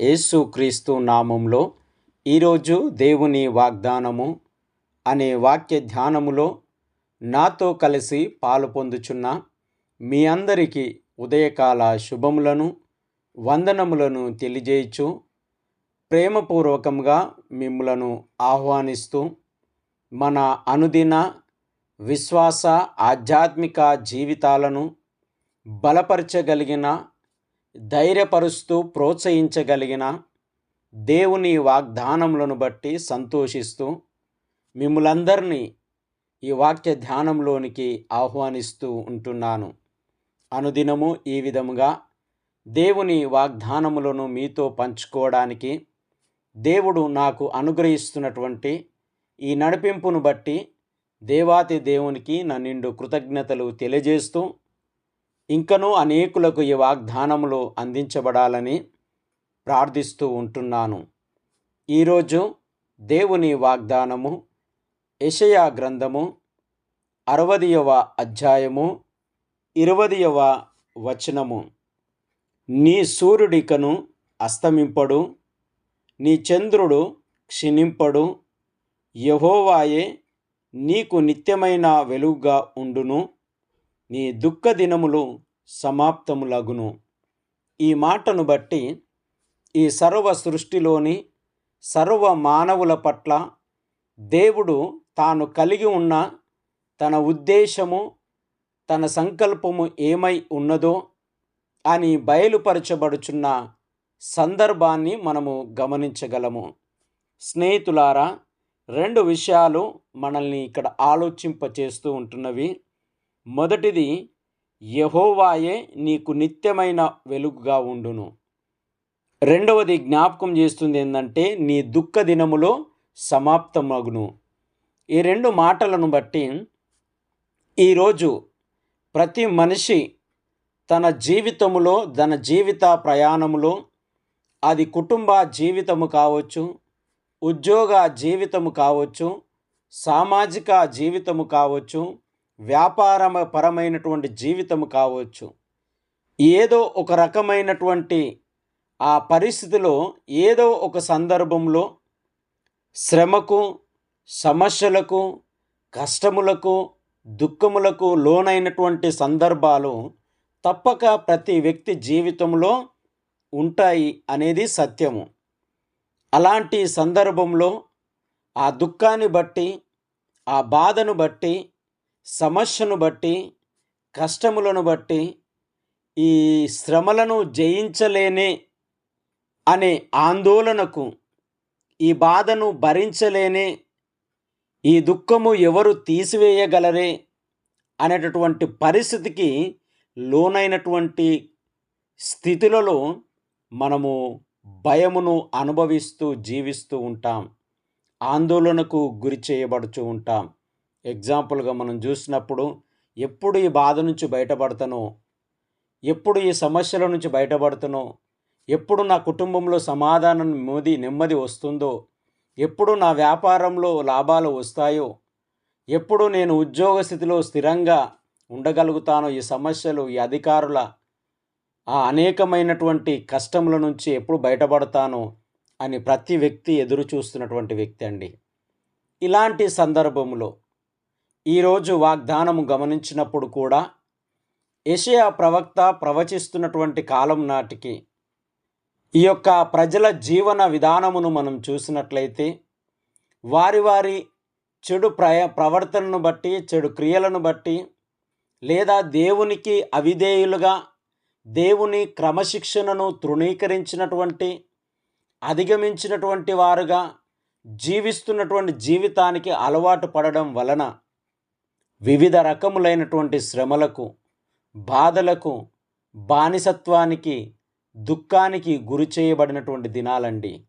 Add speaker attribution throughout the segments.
Speaker 1: యేసుక్రీస్తు నామంలో ఈరోజు దేవుని వాగ్దానము అనే వాక్య ధ్యానములో నాతో కలిసి పాలు పొందుచున్న మీ అందరికీ ఉదయకాల శుభములను వందనములను తెలియజేయచ్చు. ప్రేమపూర్వకంగా మిమ్ములను ఆహ్వానిస్తూ మన అనుదిన విశ్వాస ఆధ్యాత్మిక జీవితాలను బలపరచగలిగిన ధైర్యపరుస్తూ ప్రోత్సహించగలిగిన దేవుని వాగ్దానములను బట్టి సంతోషిస్తూ మిమ్మలందరినీ ఈ వాక్య ధ్యానంలోనికి ఆహ్వానిస్తూ ఉంటున్నాను. అనుదినము ఈ విధముగా దేవుని వాగ్దానములను మీతో పంచుకోవడానికి దేవుడు నాకు అనుగ్రహిస్తున్నటువంటి ఈ నడిపింపును బట్టి దేవాతి దేవునికి నా నిండు కృతజ్ఞతలు తెలియజేస్తూ ఇంకనూ అనేకులకు ఈ వాగ్దానములు అందించబడాలని ప్రార్థిస్తూ ఉంటున్నాను. ఈరోజు దేవుని వాగ్దానము యషయా గ్రంథము అరవదియవ అధ్యాయము ఇరవదియవ వచనము. నీ సూర్యుడికను అస్తమింపడు నీ చంద్రుడు క్షీణింపడు యహోవాయే నీకు నిత్యమైన వెలుగుగా ఉండును. నీ దుఃఖ దినములు సమాప్తములగును. ఈ మాటను బట్టి ఈ సర్వ సృష్టిలోని సర్వ మానవుల పట్ల దేవుడు తాను కలిగి ఉన్న తన ఉద్దేశము తన సంకల్పము ఏమై ఉన్నదో అని బయలుపరచబడుచున్న సందర్భాన్ని మనము గమనించగలము. స్నేహితులారా రెండు విషయాలు మనల్ని ఇక్కడ ఆలోచింపచేస్తూ ఉంటున్నవి. మొదటిది యహోవాయే నీకు నిత్యమైన వెలుగుగా ఉండును. రెండవది జ్ఞాపకం చేస్తుంది ఏంటంటే నీ దుఃఖ దినములో సమాప్తమగును. ఈ రెండు మాటలను బట్టి ఈరోజు ప్రతి మనిషి తన జీవితములో తన జీవిత ప్రయాణములో అది కుటుంబ జీవితము కావచ్చు ఉద్యోగ జీవితము కావచ్చు సామాజిక జీవితము కావచ్చు వ్యాపార పరమైనటువంటి జీవితము కావచ్చు. ఏదో ఒక రకమైనటువంటి ఆ పరిస్థితిలో ఏదో ఒక సందర్భంలో శ్రమకు సమస్యలకు కష్టములకు దుఃఖములకు లోనైనటువంటి సందర్భాలు తప్పక ప్రతి వ్యక్తి జీవితంలో ఉంటాయి అనేది సత్యము. అలాంటి సందర్భంలో ఆ దుఃఖాన్ని బట్టి ఆ బాధను బట్టి సమస్యను బట్టి కష్టములను బట్టి ఈ శ్రమలను జయించలేనే అనే ఆందోళనకు ఈ బాధను భరించలేనే ఈ దుఃఖము ఎవరు తీసివేయగలరే అనేటటువంటి పరిస్థితికి లోనైనటువంటి స్థితులలో మనము భయమును అనుభవిస్తూ జీవిస్తూ ఉంటాం. ఆందోళనకు గురి చేయబడుచూ ఉంటాం. ఎగ్జాంపుల్గా మనం చూసినప్పుడు ఎప్పుడు ఈ బాధ నుంచి బయటపడతానో ఎప్పుడు ఈ సమస్యల నుంచి బయటపడుతునో ఎప్పుడు నా కుటుంబంలో సమాధానం నెమ్మది నెమ్మది వస్తుందో ఎప్పుడు నా వ్యాపారంలో లాభాలు వస్తాయో ఎప్పుడు నేను ఉద్యోగ స్థితిలో స్థిరంగా ఉండగలుగుతానో ఈ సమస్యలు ఈ అధికారుల ఆ అనేకమైనటువంటి కష్టముల నుంచి ఎప్పుడు బయటపడతానో అని ప్రతి వ్యక్తి ఎదురు చూస్తున్నటువంటి వ్యక్తి అండి. ఇలాంటి సందర్భంలో ఈరోజు వాగ్దానము గమనించినప్పుడు కూడా ఏషియా ప్రవక్త ప్రవచిస్తున్నటువంటి కాలం నాటికి ఈ యొక్క ప్రజల జీవన విధానమును మనం చూసినట్లయితే వారి వారి చెడు ప్రయ ప్రవర్తనను బట్టి చెడు క్రియలను బట్టి లేదా దేవునికి అవిధేయులుగా దేవుని క్రమశిక్షణను తృణీకరించినటువంటి అధిగమించినటువంటి వారుగా జీవిస్తున్నటువంటి జీవితానికి అలవాటు పడడం వలన వివిధ రకములైనటువంటి శ్రమలకు బాధలకు బానిసత్వానికి దుఃఖానికి గురి చేయబడినటువంటి దినాలండి.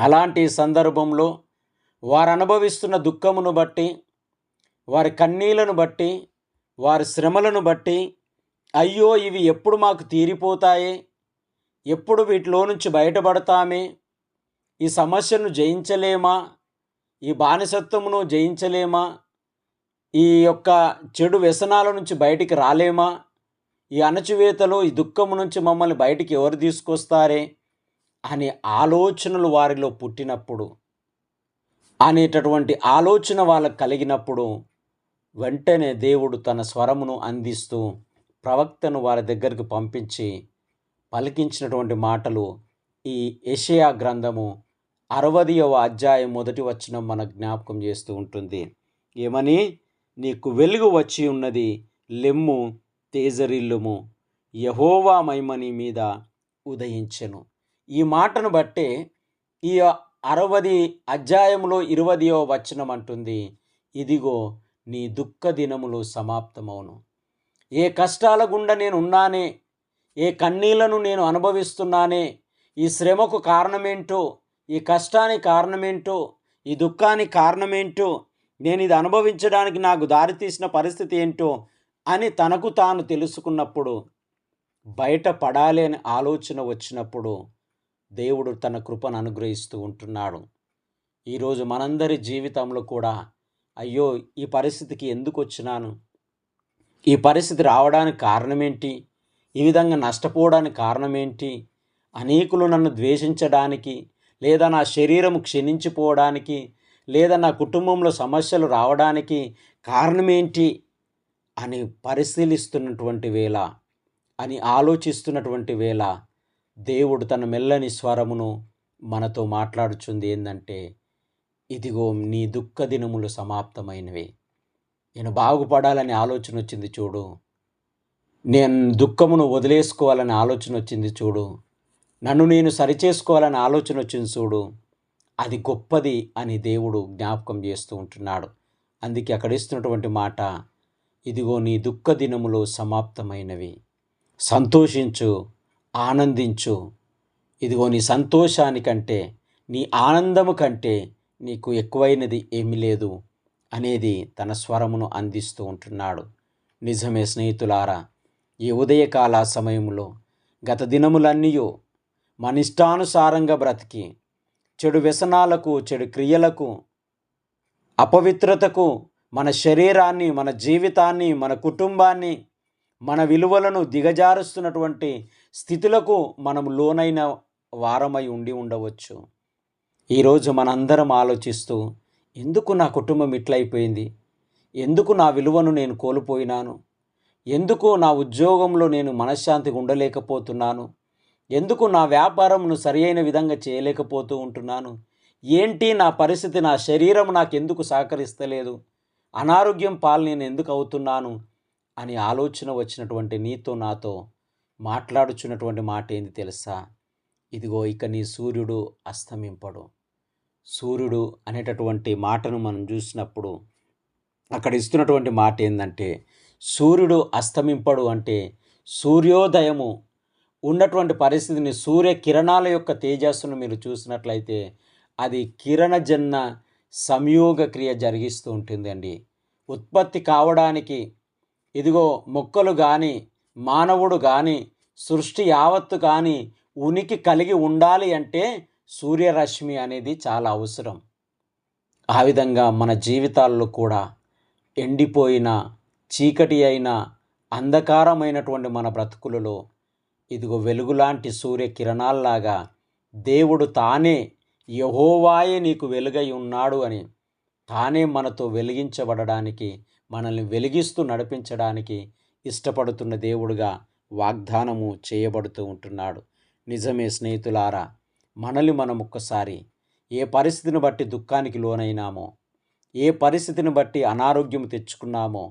Speaker 1: అలాంటి సందర్భంలో వారు అనుభవిస్తున్న దుఃఖమును బట్టి వారి కన్నీళ్ళను బట్టి వారి శ్రమలను బట్టి అయ్యో ఇవి ఎప్పుడు మాకు తీరిపోతాయే? ఎప్పుడు వీటిలో నుంచి బయటపడతామే? ఈ సమస్యను జయించలేమా? ఈ బానిసత్వమును జయించలేమా? ఈ యొక్క చెడు వ్యసనాల నుంచి బయటికి రాలేమా? ఈ అణచివేతలు ఈ దుఃఖము నుంచి మమ్మల్ని బయటికి ఎవరు తీసుకొస్తారే? అనే ఆలోచనలు వారిలో పుట్టినప్పుడు అనేటటువంటి ఆలోచన వాళ్ళకు కలిగినప్పుడు వెంటనే దేవుడు తన స్వరమును అందిస్తూ ప్రవక్తను వారి దగ్గరికి పంపించి పలికించినటువంటి మాటలు ఈ ఏషియా గ్రంథము అరవదియవ అధ్యాయం మొదటి వచనం మన జ్ఞాపకం చేస్తూ ఉంటుంది. ఏమని? నీకు వెలుగు వచ్చి ఉన్నది లెమ్ము తేజరిల్లుము. యహోవా మైమని మీద ఉదయించెను. ఈ మాటను బట్టే ఈ అరవది అధ్యాయంలో ఇరవదియో వచనం అంటుంది ఇదిగో నీ దుఃఖ దినములు సమాప్తమవును. ఏ కష్టాల గుండా నేను ఉన్నానే ఏ కన్నీళ్ళను నేను అనుభవిస్తున్నానే ఈ శ్రమకు కారణమేంటో ఈ కష్టానికి కారణమేంటో ఈ దుఃఖానికి కారణమేంటో నేను ఇది అనుభవించడానికి నాకు దారితీసిన పరిస్థితి ఏంటో అని తనకు తాను తెలుసుకున్నప్పుడు బయట పడాలి అని ఆలోచన వచ్చినప్పుడు దేవుడు తన కృపను అనుగ్రహిస్తూ ఉంటున్నాడు. ఈరోజు మనందరి జీవితంలో కూడా అయ్యో ఈ పరిస్థితికి ఎందుకు వచ్చినాను? ఈ పరిస్థితి రావడానికి కారణమేంటి? ఈ విధంగా నష్టపోవడానికి కారణమేంటి? అనేకులు నన్ను ద్వేషించడానికి లేదా నా శరీరం క్షీణించిపోవడానికి లేదా నా కుటుంబంలో సమస్యలు రావడానికి కారణమేంటి అని పరిశీలిస్తున్నటువంటి వేళ అని ఆలోచిస్తున్నటువంటి వేళ దేవుడు తన మెల్లని స్వరమును మనతో మాట్లాడుచుంది ఏంటంటే ఇదిగో నీ దుఃఖ దినములు సమాప్తమైనవి. నేను బాగుపడాలని ఆలోచన వచ్చింది చూడు. నేను దుఃఖమును వదిలేసుకోవాలని ఆలోచన వచ్చింది చూడు. నన్ను నేను సరిచేసుకోవాలని ఆలోచన వచ్చింది చూడు. అది గొప్పది అని దేవుడు జ్ఞాపకం చేస్తూ ఉంటున్నాడు. అందుకే అక్కడ ఇస్తున్నటువంటి మాట ఇదిగో నీ దుఃఖ దినములు సమాప్తమైనవి. సంతోషించు ఆనందించు. ఇదిగో నీ సంతోషానికంటే నీ ఆనందము కంటే నీకు ఎక్కువైనది ఏమీ లేదు అనేది తన స్వరమును అందిస్తూ ఉంటున్నాడు. నిజమే స్నేహితులారా ఈ ఉదయకాల సమయంలో గత దినములన్నీ మన ఇష్టానుసారంగా బ్రతికి చెడు వ్యసనాలకు చెడు క్రియలకు అపవిత్రతకు మన శరీరాన్ని మన జీవితాన్ని మన కుటుంబాన్ని మన విలువలను దిగజారుస్తున్నటువంటి స్థితులకు మనం లోనైన వారమై ఉండి ఉండవచ్చు. ఈరోజు మనందరం ఆలోచిస్తూ ఎందుకు నా కుటుంబం ఇట్లయిపోయింది? ఎందుకు నా విలువను నేను కోల్పోయినాను? ఎందుకు నా ఉద్యోగంలో నేను మనశ్శాంతిగా ఉండలేకపోతున్నాను? ఎందుకు నా వ్యాపారంను సరియైన విధంగా చేయలేకపోతూ ఉంటున్నాను? ఏంటి నా పరిస్థితి? నా శరీరం నాకు ఎందుకు సహకరిస్తలేదు? అనారోగ్యం పాలు నేను ఎందుకు అవుతున్నాను? అని ఆలోచన వచ్చినటువంటి నీతో నాతో మాట్లాడుచున్నటువంటి మాట ఏంది తెలుసా? ఇదిగో ఇక నీ సూర్యుడు అస్తమింపడు. సూర్యుడు అనేటటువంటి మాటను మనం చూసినప్పుడు అక్కడ ఇస్తున్నటువంటి మాట ఏంటంటే సూర్యుడు అస్తమింపడు అంటే సూర్యోదయము ఉన్నటువంటి పరిస్థితిని సూర్య కిరణాల యొక్క తేజస్సును మీరు చూసినట్లయితే అది కిరణజన్న సంయోగ క్రియ జరిగిస్తూ ఉంటుందండి. ఉత్పత్తి కావడానికి ఇదిగో మొక్కలు కానీ మానవుడు కానీ సృష్టి యావత్తు కానీ ఉనికి కలిగి ఉండాలి అంటే సూర్యరశ్మి అనేది చాలా అవసరం. ఆ విధంగా మన జీవితాల్లో కూడా ఎండిపోయిన చీకటి అయిన అంధకారమైనటువంటి మన బ్రతుకులలో ఇదిగో వెలుగులాంటి సూర్య కిరణాల్లాగా దేవుడు తానే యహోవాయే నీకు వెలుగై ఉన్నాడు అని తానే మనతో వెలిగించబడడానికి మనల్ని వెలిగిస్తూ నడిపించడానికి ఇష్టపడుతున్న దేవుడుగా వాగ్దానము చేయబడుతూ ఉంటున్నాడు. నిజమే స్నేహితులారా మనల్ని మనం ఒక్కసారి ఏ పరిస్థితిని బట్టి దుఃఖానికి లోనైనామో ఏ పరిస్థితిని బట్టి అనారోగ్యం తెచ్చుకున్నామో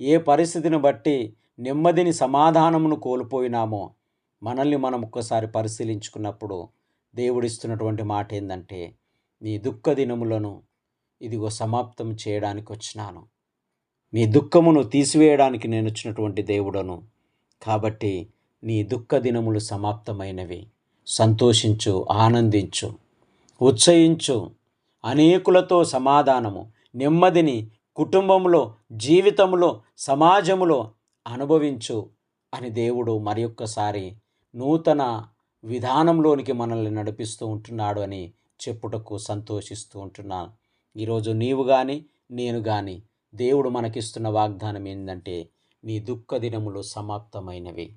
Speaker 1: ఏ పరిస్థితిని బట్టి నెమ్మదిని సమాధానమును కోల్పోయినామో మనల్ని మనం ఒక్కసారి పరిశీలించుకున్నప్పుడు దేవుడిస్తున్నటువంటి మాట ఏంటంటే నీ దుఃఖ దినములను ఇదిగో సమాప్తం చేయడానికి వచ్చినాను. నీ దుఃఖమును తీసివేయడానికి నేను వచ్చినటువంటి దేవుడను. కాబట్టి నీ దుఃఖ దినములు సమాప్తమైనవి. సంతోషించు ఆనందించు ఉత్సహించు. అనేకులతో సమాధానము నెమ్మదిని కుటుంబంలో జీవితంలో సమాజములో అనుభవించు అని దేవుడు మరి ఒక్కసారి నూతన విధానంలోనికి మనల్ని నడిపిస్తూ ఉంటున్నాడు అని చెప్పుటకు సంతోషిస్తూ ఉంటున్నాను. ఈరోజు నీవు కానీ నేను కానీ దేవుడు మనకిస్తున్న వాగ్దానం ఏంటంటే నీ దుఃఖ దినములు సమాప్తమైనవి.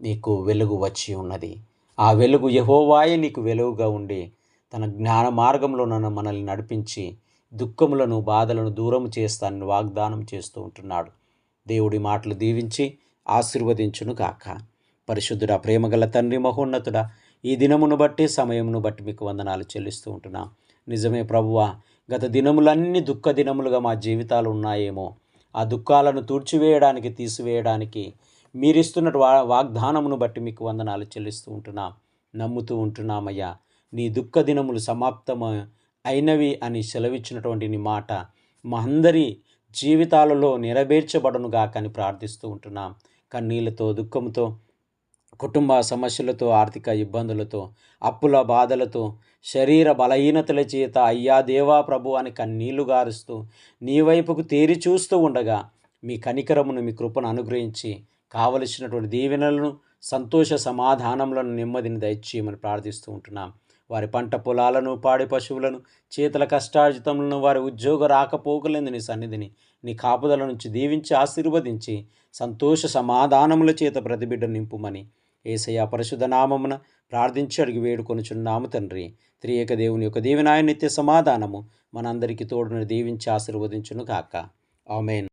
Speaker 1: నీకు వెలుగు వచ్చి ఉన్నది. ఆ వెలుగు యహోవాయే నీకు వెలుగుగా ఉండి తన జ్ఞాన మార్గంలో నన్ను మనల్ని నడిపించి దుఃఖములను బాధలను దూరం చేస్తానని వాగ్దానం చేస్తూ ఉంటున్నాడు. దేవుడి మాటలు దీవించి ఆశీర్వదించును గాక పరిశుద్ధుడా ప్రేమగల తండ్రి మహోన్నతుడా ఈ దినమును బట్టి సమయమును బట్టి మీకు వందనాలు చెల్లిస్తూ ఉంటున్నా. నిజమే ప్రభువా గత దినములన్నీ దుఃఖ దినములుగా మా జీవితాలు ఉన్నాయేమో. ఆ దుఃఖాలను తుడిచివేయడానికి తీసివేయడానికి మీరిస్తున్న వా వాగ్దానమును బట్టి మీకు వందనాలు చెల్లిస్తూ ఉంటున్నాం. నమ్ముతూ ఉంటున్నామయ్యా. నీ దుఃఖ దినములు సమాప్తమ అయినవి అని సెలవిచ్చినటువంటి నీ మాట మా అందరి జీవితాలలో నెరవేర్చబడనుగా కానీ ప్రార్థిస్తూ ఉంటున్నాం. కన్నీళ్ళతో దుఃఖంతో కుటుంబ సమస్యలతో ఆర్థిక ఇబ్బందులతో అప్పుల బాధలతో శరీర బలహీనతల చేత అయ్యా దేవా ప్రభు అని కన్నీళ్ళు గారుస్తూ నీ వైపుకు తేరి చూస్తూ ఉండగా మీ కనికరమును మీ కృపను అనుగ్రహించి కావలసినటువంటి దీవెనలను సంతోష సమాధానములను నెమ్మదిని దయచేయమని ప్రార్థిస్తూ ఉంటున్నాం. వారి పంట పొలాలను పాడి పశువులను చేతుల కష్టార్జితములను వారి ఉద్యోగ రాకపోకలేందు నీ సన్నిధిని నీ కాపుదల నుంచి దీవించి ఆశీర్వదించి సంతోష సమాధానముల చేత ప్రతిబిడ్డ నింపుమని ఏసయ్య పరిశుద్ధ నామమున ప్రార్థించి అడిగి వేడుకొనుచున్నాము తండ్రి త్రియేక దేవుని యొక్క దీవెనాయ నిత్య సమాధానము మనందరికీ తోడును దీవించి ఆశీర్వదించును కాక ఆమెన్.